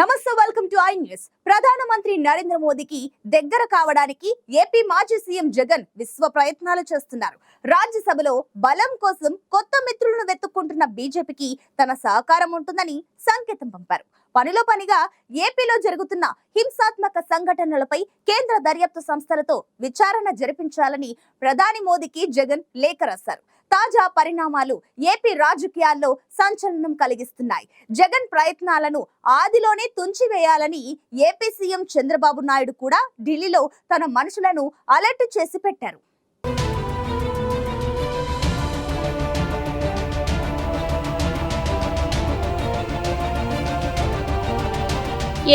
నమస్తే welcome to I news ప్రధానమంత్రి నరేంద్ర మోదీకి దగ్గర కావడానికి ఏపీ మాజీ సీఎం జగన్ విశ్వ ప్రయత్నాలు చేస్తున్నారు. రాజ్యసభలో బలం కోసం కొత్త మిత్రులను వెతుక్కుంటున్న బీజేపీకి తన సహకారం ఉంటుందని సంకేతం పంపారు. పనిలో పనిగా ఏపీలో జరుగుతున్న హింసాత్మక సంఘటనలపై కేంద్ర దర్యాప్తు సంస్థలతో విచారణ జరిపించాలని ప్రధాని మోదీకి జగన్ లేఖ రాశారు. తాజా పరిణామాలు ఏపీ రాజకీయాల్లో సంచలనం కలిగిస్తున్నాయి. జగన్ ప్రయత్నాలను ఆదిలోనే తుంచివేయాలని ఏపీ సీఎం చంద్రబాబు నాయుడు కూడా ఢిల్లీలో తన మనుషులను అలర్ట్ చేసి పెట్టారు.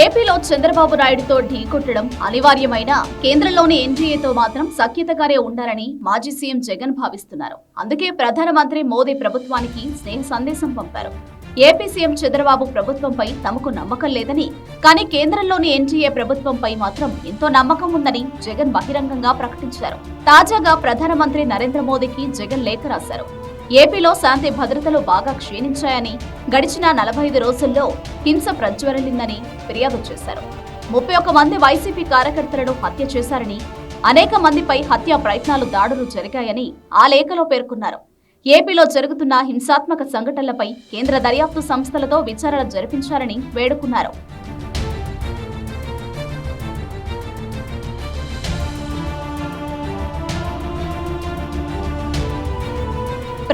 ఏపీలో చంద్రబాబు నాయుడుతో ఢీకొట్టడం అనివార్యమైన. కేంద్రంలోని ఎన్డీఏతో మాత్రం సఖ్యతగానే ఉండాలని మాజీ సీఎం జగన్ భావిస్తున్నారు. అందుకే ప్రధానమంత్రి మోదీ ప్రభుత్వానికి స్నేహ సందేశం పంపారు. ఏపీ సీఎం చంద్రబాబు ప్రభుత్వంపై తమకు నమ్మకం లేదని కానీ కేంద్రంలోని ఎన్డీఏ ప్రభుత్వంపై మాత్రం ఎంతో నమ్మకం ఉందని జగన్ బహిరంగంగా ప్రకటించారు. తాజాగా ప్రధానమంత్రి నరేంద్ర మోదీకి జగన్ లేఖ రాశారు. ఏపీలో శాంతి భద్రతలు బాగా క్షీణించాయని గడిచిన నలభై ఐదు రోజుల్లో హింస ప్రజ్వరలిందని ఫిర్యాదు చేశారు. ముప్పై ఒక్క మంది వైసీపీ కార్యకర్తలను హత్య చేశారని అనేక మందిపై హత్యా ప్రయత్నాలు దాడులు జరిగాయని ఆ లేఖలో పేర్కొన్నారు. ఏపీలో జరుగుతున్న హింసాత్మక సంఘటనలపై కేంద్ర దర్యాప్తు సంస్థలతో విచారణ జరిపించాలని వేడుకున్నారు.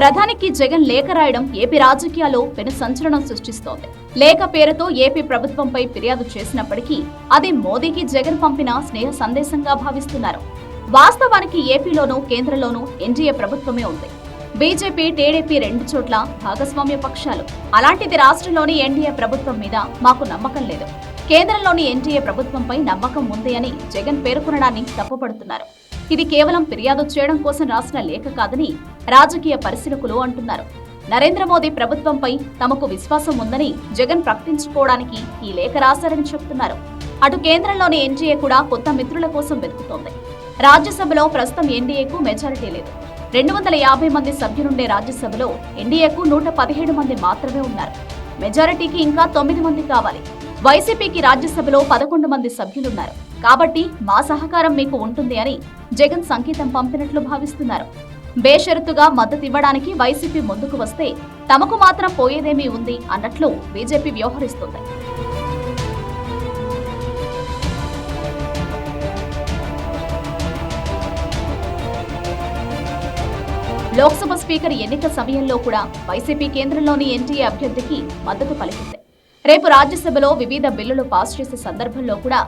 ప్రధానికి జగన్ లేఖ రాయడం ఏపీ రాజకీయాల్లో పెను సంచలనం సృష్టిస్తోంది. లేఖ పేరుతో ఏపీ ప్రభుత్వంపై ఫిర్యాదు చేసినప్పటికీ అది మోదీకి జగన్ పంపిన స్నేహ సందేశంగా భావిస్తున్నారు. వాస్తవానికి ఏపీలోనూ కేంద్రంలోనూ ఎన్డీఏ ప్రభుత్వమే ఉంది. బీజేపీ టీడీపీ రెండు చోట్ల భాగస్వామ్య పక్షాలు. అలాంటిది రాష్ట్రంలోని ఎన్డీఏ ప్రభుత్వం మీద మాకు నమ్మకం లేదు. కేంద్రంలోని ఎన్డీఏ ప్రభుత్వంపై నమ్మకం ఉంది అని జగన్ పేర్కొనడాన్ని తప్పుపడుతున్నారు. ఇది కేవలం ఫిర్యాదు చేయడం కోసం రాసిన లేఖ కాదని రాజకీయ పరిశీలకులు అంటున్నారు. నరేంద్ర మోదీ ప్రభుత్వంపై తమకు విశ్వాసం ఉందని జగన్ ప్రకటించుకోవడానికి ఈ లేఖ రాశారని చెబుతున్నారు అటు కేంద్రంలోని ఎన్డీఏ కూడా కొత్త మిత్రుల కోసం వెతుకుతోంది. రాజ్యసభలో ప్రస్తుతం ఎన్డీఏకు మెజారిటీ లేదు. రెండు వందల యాభై మంది సభ్యులుండే రాజ్యసభలో ఎన్డీఏకు నూట పదిహేడు మంది మాత్రమే ఉన్నారు. మెజారిటీకి ఇంకా తొమ్మిది మంది కావాలి. వైసీపీకి రాజ్యసభలో పదకొండు మంది సభ్యులున్నారు. కాబట్టి మా సహకారం మీకు ఉంటుంది అని జగన్ సంకేతం పంపినట్లు భావిస్తున్నారు. బేషరతుగా మద్దతివ్వడానికి వైసీపీ ముందుకు వస్తే తమకు మాత్రం పోయేదేమీ ఉంది అన్నట్లు బీజేపీ వ్యవహరిస్తుంది. లోక్సభ స్పీకర్ ఎన్నిక సమయంలో కూడా వైసీపీ కేంద్రంలోని ఎన్టీఏ అభ్యర్థికి మద్దతు పలికింది. రేపు రాజ్యసభలో వివిధ బిల్లులు పాస్ చేసే సందర్భంలో కూడా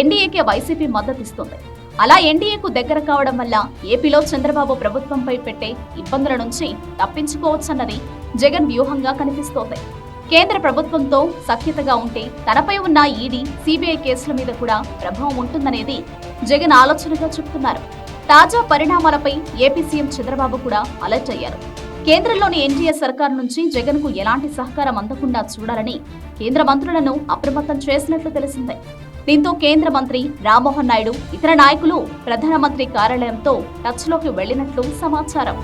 ఎన్డీఏకే వైసీపీ మద్దతిస్తుంది అలా ఎన్డీఏకు దగ్గర కావడం వల్ల ఏపీలో చంద్రబాబు ప్రభుత్వంపై పెట్టే ఇబ్బందుల నుంచి తప్పించుకోవచ్చన్నది జగన్ వ్యూహంగా కనిపిస్తోంది. కేంద్ర ప్రభుత్వంతో సఖ్యతగా ఉంటే తనపై ఉన్న ఈడీ సిబిఐ కేసుల మీద కూడా ప్రభావం ఉంటుందనేది జగన్ ఆలోచనగా చెబుతున్నారు తాజా పరిణామాలపై ఏపీ సీఎం చంద్రబాబు కూడా అలర్ట్ అయ్యారు. కేంద్రంలోని ఎన్డీఏ సర్కార్ నుంచి జగన్కు ఎలాంటి సహకారం అందకుండా చూడాలని కేంద్ర మంత్రులను అప్రమత్తం చేసినట్లు తెలిసిందే. దీంతో కేంద్ర మంత్రి రామ్మోహన్ నాయుడు ఇతర నాయకులు ప్రధానమంత్రి కార్యాలయంతో టచ్లోకి వెళ్ళినట్లు సమాచారం.